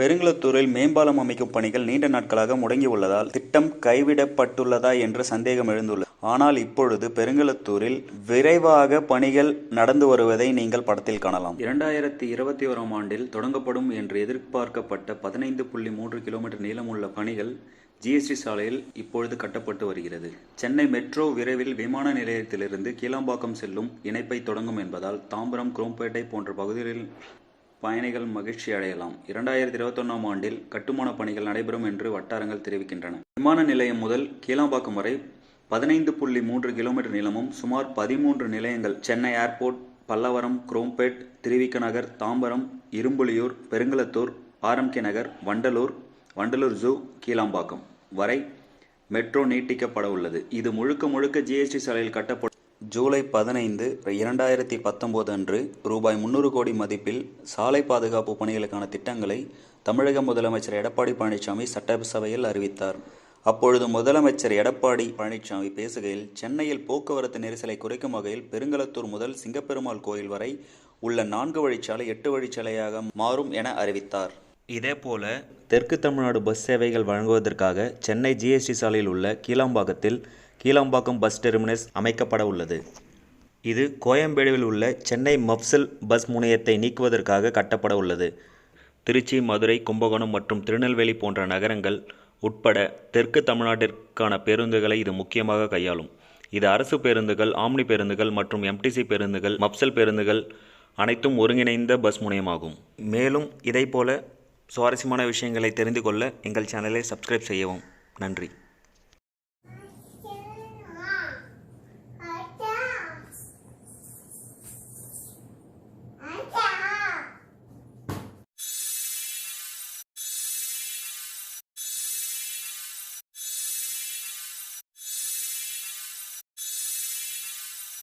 பெருங்குளத்தூரில் மேம்பாலம் அமைக்கும் பணிகள் நீண்ட நாட்களாக முடங்கியுள்ளதால் திட்டம் கைவிடப்பட்டுள்ளதா என்ற சந்தேகம் எழுந்துள்ளது ஆனால் இப்பொழுது பெருங்குளத்தூரில் விரைவாக பணிகள் நடந்து வருவதை நீங்கள் படத்தில் காணலாம். இரண்டாயிரத்தி இருபத்தி ஓராம் ஆண்டில் தொடங்கப்படும் என்று எதிர்பார்க்கப்பட்ட பதினைந்து புள்ளி மூன்று கிலோமீட்டர் நீளமுள்ள பணிகள் ஜிஎஸ்டி சாலையில் இப்பொழுது கட்டப்பட்டு வருகிறது. சென்னை மெட்ரோ விரைவில் விமான நிலையத்திலிருந்து கீழாம்பாக்கம் செல்லும் இணைப்பை தொடங்கும் என்பதால் தாம்பரம் குரோம்பேட்டை போன்ற பகுதிகளில் பயணிகள் மகிழ்ச்சி அடையலாம். இரண்டாயிரத்தி இருபத்தொன்னாம் ஆண்டில் கட்டுமான பணிகள் நடைபெறும் என்று வட்டாரங்கள் தெரிவிக்கின்றன. விமான நிலையம் முதல் கீழாம்பாக்கம் வரை பதினைந்து புள்ளி மூன்று கிலோமீட்டர் நீளமும் சுமார் பதிமூன்று நிலையங்கள் Chennai airport Pallavaram Chromepet Thiruvika Nagar Tambaram Irumbuliyur Perungalathur RMK Nagar Vandalur Vandalur zoo Kilambakkam வரை மெட்ரோ நீட்டிக்கப்பட உள்ளது. இது முழுக்க முழுக்க ஜிஎஸ்டி சாலையில் கட்டப்படும் ஜூலை பதினைந்து இரண்டாயிரத்தி பத்தொம்போது அன்று ரூபாய் முந்நூறு கோடி மதிப்பில் சாலை பாதுகாப்பு பணிகளுக்கான திட்டங்களை தமிழக முதலமைச்சர் எடப்பாடி பழனிசாமி சட்டசபையில் அறிவித்தார். அப்பொழுது முதலமைச்சர் எடப்பாடி பழனிசாமி பேசுகையில் சென்னையில் போக்குவரத்து நெரிசலை குறைக்கும் வகையில் பெருங்களத்தூர் முதல் சிங்கப்பெருமாள் கோயில் வரை உள்ள நான்கு வழிச்சாலை எட்டு வழிச்சாலையாக மாறும் என அறிவித்தார். இதேபோல தெற்கு தமிழ்நாடு பஸ் சேவைகள் வழங்குவதற்காக சென்னை ஜிஎஸ்டி சாலையில் உள்ள கீழாம்பாக்கத்தில் கீழாம்பாக்கம் பஸ் டெர்மினஸ் அமைக்கப்பட உள்ளது. இது கோயம்பேடுவில் உள்ள சென்னை மப்சல் பஸ் முனையத்தை நீக்குவதற்காக கட்டப்பட உள்ளது. திருச்சி மதுரை கும்பகோணம் மற்றும் திருநெல்வேலி போன்ற நகரங்கள் உட்பட தெற்கு தமிழ்நாட்டிற்கான பேருந்துகளை இது முக்கியமாக கையாளும். இது அரசு பேருந்துகள் ஆம்னி பேருந்துகள் மற்றும் எம்டிசி பேருந்துகள் மப்சல் பேருந்துகள் அனைத்தும் ஒருங்கிணைந்த பஸ் முனையமாகும். மேலும் இதைப்போல சுவாரஸ்யமான விஷயங்களை தெரிந்து கொள்ள எங்கள் சேனலை சப்ஸ்கிரைப் செய்யவும். நன்றி.